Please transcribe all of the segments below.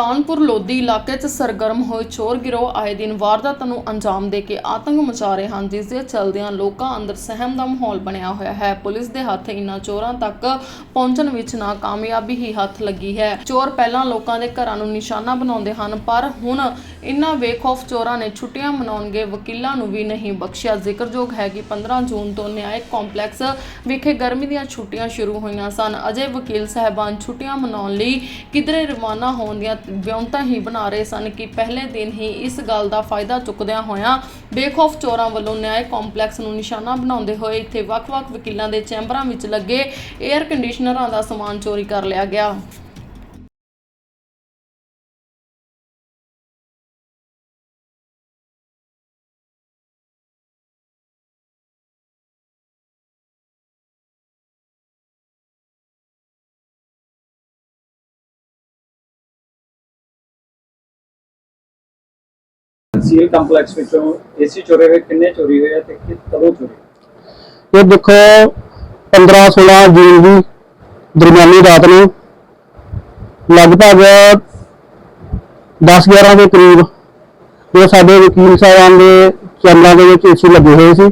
ਸੁਲਤਾਨਪੁਰ ਲੋਧੀ ਇਲਾਕੇ 'ਚ ਸਰਗਰਮ ਹੋਏ ਚੋਰ ਗਿਰੋਹ ਆਏ ਦਿਨ ਵਾਰਦਾਤਾਂ ਨੂੰ ਅੰਜਾਮ ਦੇ ਕੇ ਆਤੰਕ ਮਚਾ ਰਹੇ ਹਨ, ਜਿਸ ਦੇ ਚਲਦਿਆਂ ਲੋਕਾਂ ਅੰਦਰ ਸਹਿਮ ਦਾ ਮਾਹੌਲ ਬਣਿਆ ਹੋਇਆ ਹੈ। ਪੁਲਿਸ ਦੇ ਹੱਥ ਇਨ੍ਹਾਂ ਚੋਰਾਂ ਤੱਕ ਪਹੁੰਚਣ ਵਿੱਚ ਨਾਕਾਮਯਾਬੀ ਹੀ ਹੱਥ ਲੱਗੀ ਹੈ। ਚੋਰ ਪਹਿਲਾਂ ਲੋਕਾਂ ਦੇ ਘਰਾਂ ਨੂੰ ਨਿਸ਼ਾਨਾ ਬਣਾਉਂਦੇ ਹਨ, ਪਰ ਹੁਣ ਇਨ੍ਹਾਂ ਬੇਖੌਫ ਚੋਰਾਂ ਨੇ ਛੁੱਟੀਆਂ ਮਨਾਉਣਗੇ। ਵਕੀਲਾਂ ਨੂੰ ਵੀ ਨਹੀਂ ਬਖਸ਼ਿਆ। ਜ਼ਿਕਰਯੋਗ ਹੈ ਕਿ 15 ਜੂਨ ਤੋਂ ਨਿਆਇਕ ਕੰਪਲੈਕਸ ਵਿਖੇ ਗਰਮੀ ਦੀਆਂ ਛੁੱਟੀਆਂ ਸ਼ੁਰੂ ਹੋਈਆਂ ਸਨ। ਅਜੇ ਵਕੀਲ ਸਹਿਬਾਨ ਛੁੱਟੀਆਂ ਮਨਾਉਣ ਲਈ ਕਿਧਰੇ ਰਵਾਨਾ ਹੋਣ ਦੀਆਂ ਵਿਉਂਤਾਂ ਹੀ ਬਣਾ ਰਹੇ ਸਨ ਕਿ ਪਹਿਲੇ ਦਿਨ ਹੀ ਇਸ ਗੱਲ ਦਾ ਫਾਇਦਾ ਚੁੱਕਦਿਆਂ ਹੋਇਆਂ ਬੇਖੌਫ ਚੋਰਾਂ ਵੱਲੋਂ ਨਿਆਇਕ ਕੰਪਲੈਕਸ ਨੂੰ ਨਿਸ਼ਾਨਾ ਬਣਾਉਂਦੇ ਹੋਏ ਇੱਥੇ ਵੱਖ-ਵੱਖ ਵਕੀਲਾਂ ਦੇ ਚੈਂਬਰਾਂ ਵਿੱਚ ਲੱਗੇ 에ਅਰ ਕੰਡੀਸ਼ਨਰਾਂ ਦਾ ਸਮਾਨ ਚੋਰੀ ਕਰ ਲਿਆ ਗਿਆ। ਸੀਲ ਕੰਪਲੈਕਸ ਵਿੱਚੋਂ ਏਸੀ ਚੋਰੀ ਹੋਏ, ਕਿੰਨੇ ਚੋਰੀ ਹੋਏ ਆ ਤੇ ਕਿ- ਕਦੋਂ ਚੋਰੀ ਇਹ ਦੇਖੋ 15 16 ਜੂਨ ਦੀ ਦਰਮਿਆਨੀ ਰਾਤ ਨੂੰ ਲਗਭਗ 10 11 ਦੇ ਕਰੀਬ ਜੋ ਸਾਡੇ ਵਕੀਲ ਸਾਹਿਬਾਨ ਦੇ ਚੈਨਲਾਂ ਦੇ ਵਿੱਚ ਏਸੀ ਲੱਗੇ ਹੋਏ ਸੀ।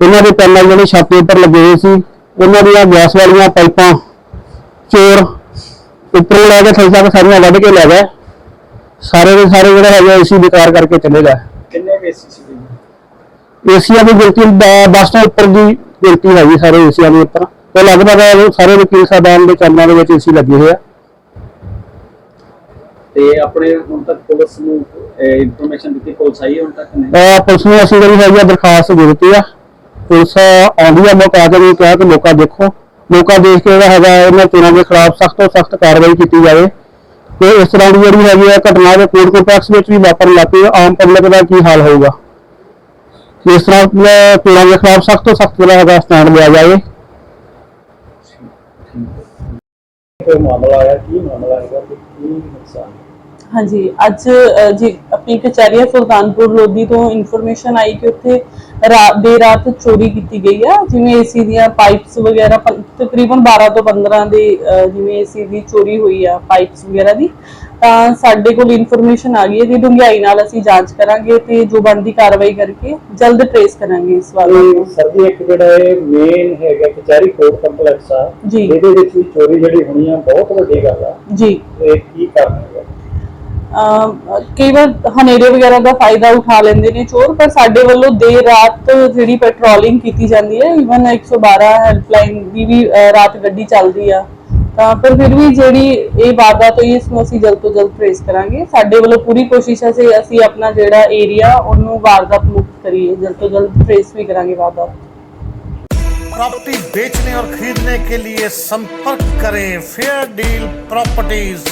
ਉਹਨਾਂ ਦੇ ਪੈਨਲ ਜਿਹੜੇ ਛੱਤ ਦੇ ਉੱਪਰ ਲੱਗੇ ਹੋਏ ਸੀ, ਉਹਨਾਂ ਦੀਆਂ ਗੈਸ ਵਾਲੀਆਂ ਪਾਈਪਾਂ ਚੋਰ ਉੱਪਰੋਂ ਲੈ ਕੇ ਥੱਲੇ ਤੱਕ ਸਾਰੀਆਂ ਵੱਢ ਕੇ ਲੈ ਗਏ। ਸਾਰੇ ਦੇ ਸਾਰੇ ਜਿਹੜੇ ਹੈਗੇ ਏਸੀ ਬੇਕਾਰ ਕਰਕੇ ਚਲੇ ਗਏ। ਕਿੰਨੇ ਏਸੀ ਸੀ ਏਸੀਆਂ ਦੀ ਗਿਣਤੀ ਬ- ਬੱਸ ਤੋਂ ਉੱਪਰ ਦੀ ਗਿਣਤੀ ਹੈਗੀ ਸਾਰੇ ਏਸੀਆਂ ਦੇ ਉੱਪਰ। ਤੇ ਲਗਭਗ ਸਾਰੇ ਵਕੀਲ ਸਾਹਿਬਾਨ ਦੇ ਕਮਰਿਆਂ ਦੇ ਵਿੱਚ ਏਸੀ ਲੱਗੇ ਹੋਏ ਆ। ਤੇ ਆਪਣੇ ਹੁਣ ਤੱਕ ਪੁਲਿਸ ਨੂੰ ਇਨਫੋਰਮੇਸ਼ਨ ਦਿੱਤੀ ਪੁਲਿਸ ਆਈ ਹੈ ਹੁਣ ਤੱਕ ਨਹੀਂ? ਅਹ ਪੁਲਿਸ ਨੂੰ ਅਸੀਂ ਜਿਹੜੀ ਹੈਗੀ ਆ ਦਰਖਾਸਤ ਦੇ ਦਿੱਤੀ ਆ। ਪੁਲਿਸ ਆਉਂਦੀ ਆ ਮੌਕਾ ਵੀ ਕਿਹਾ ਕਿ ਮੌਕਾ ਦੇਖੋ। ਮੌਕਾ ਦੇਖ ਕੇ ਜਿਹੜਾ ਹੈਗਾ ਇਹਨਾਂ ਚੋਰਾਂ ਦੇ ਖਿਲਾਫ ਸਖਤ ਤੋਂ ਸਖਤ ਕਾਰਵਾਈ ਕੀਤੀ ਜਾਵੇ। ਤੇ ਇਸ ਤਰ੍ਹਾਂ ਦੀ ਜਿਹੜੀ ਹੈਗੀ ਆ ਘਟਨਾ ਦੇ ਕੋਰਟ ਕੰਪਲੈਕਸ ਵਿੱਚ ਵੀ ਵਾਪਰਨ ਲੱਗ ਆਮ ਪਬਲਿਕ ਦਾ ਕੀ ਹਾਲ ਹੋਊਗਾ? ਇਸ ਤਰ੍ਹਾਂ ਚੋਰਾਂ ਦੇ ਖਿਲਾਫ ਸਖਤ ਤੋਂ ਸਖਤ ਜਿਹੜਾ ਹੈਗਾ ਸਟੈਂਡ ਲਿਆ ਜਾਵੇ। ਕੋਈ ਮਾਮਲਾ ਆਇਆ? ਕੀ ਮਾਮਲਾ ਹੈਗਾ ਤੇ ਕੀ ਨੁਕਸਾਨ? ਹਾਂਜੀ ਅੱਜ ਜੀ ਆਪਣੀ ਕਚਹਿਰੀਆ ਸੁਲਤਾਨਪੁਰ ਲੋਧੀ ਤੋਂ ਇਨਫੋਰਮੇਸ਼ਨ ਆਈ ਕਿ ਉੱਥੇ ਦੇਰ ਰਾਤ ਚੋਰੀ ਕੀਤੀ ਗਈ ਆ ਜਿਵੇਂ ਏਸੀ ਦੀਆਂ ਪਾਈਪਸ ਵਗੈਰਾ ਤਕਰੀਬਨ 12 ਤੋਂ 15 ਦੇ ਜਿਵੇਂ ਏਸੀ ਦੀ ਚੋਰੀ ਹੋਈ ਆ ਪਾਈਪਸ ਵਗੈਰਾ ਦੀ ਤਾਂ ਸਾਡੇ ਕੋਲ ਇਨਫੋਰਮੇਸ਼ਨ ਆ ਗਈ ਹੈ ਜੀ ਡੂੰਘਾਈ ਨਾਲ ਅਸੀਂ ਜਾਂਚ ਕਰਾਂਗੇ ਤੇ ਜੋ ਬਣਦੀ ਕਾਰਵਾਈ ਕਰਕੇ ਜਲਦ ਟ੍ਰੇਸ ਕਰਾਂਗੇ ਇਸ ਵਾਰ ਨੂੰ। ਸਰ ਜੀ ਇੱਕ ਜਿਹੜਾ ਇਹ ਮੇਨ ਹੈਗਾ ਕਚਹਿਰੀ ਕੋਰਟ ਕੰਪਲੈਕਸ ਆ ਜੀ। ਇਹਦੇ ਵਿੱਚ ਵੀ ਚੋਰੀ ਜਿਹੜੀ ਹੋਣੀ ਆ ਬਹੁਤ ਵੱਡੀ ਗੱਲ ਆ। ਜੀ। ਇਹ ਕੀ ਕਾਰਨ? ਕਈ ਵਾਰ ਹਨੇਰੇ ਵਗੈਰਾ ਦਾ ਫਾਇਦਾ ਉਠਾ ਲੈਂਦੇ ਨੇ ਚੋਰ ਪਰ ਸਾਡੇ ਵੱਲੋਂ ਦੇਰ ਰਾਤ ਜਿਹੜੀ ਪੈਟਰੋਲਿੰਗ ਕੀਤੀ ਜਾਂਦੀ ਹੈ ਇਵਨ 112 ਹੈਲਪਲਾਈਨ ਦੀ ਵੀ ਅ, ਰਾਤ ਗੱਡੀ ਚੱਲਦੀ ਆ ਤਾਂ ਪਰ ਫਿਰ ਵੀ ਜਿਹੜੀ ਇਹ ਵਾਰਦਾਤ ਹੋਈ ਇਸ ਨੂੰ ਅਸੀਂ ਜਲਦ ਤੋਂ ਜਲਦ ਟ੍ਰੇਸ ਕਰਾਂਗੇ ਸਾਡੇ ਵੱਲੋਂ ਪੂਰੀ ਕੋਸ਼ਿਸ਼ ਹੈ ਕਿ ਅਸੀਂ ਆਪਣਾ ਜਿਹੜਾ ਏਰੀਆ ਉਹਨੂੰ ਵਾਰਦਾਤ ਮੁਕਤ ਕਰੀਏ ਜਲਦ ਤੋਂ ਜਲਦ ਟ੍ਰੇਸ ਵੀ ਕਰਾਂਗੇ ਵਾਰਦਾਤ प्रॉपर्टी बेचने और खरीदने के लिए संपर्क करें फेयर डील प्रॉपर्टीज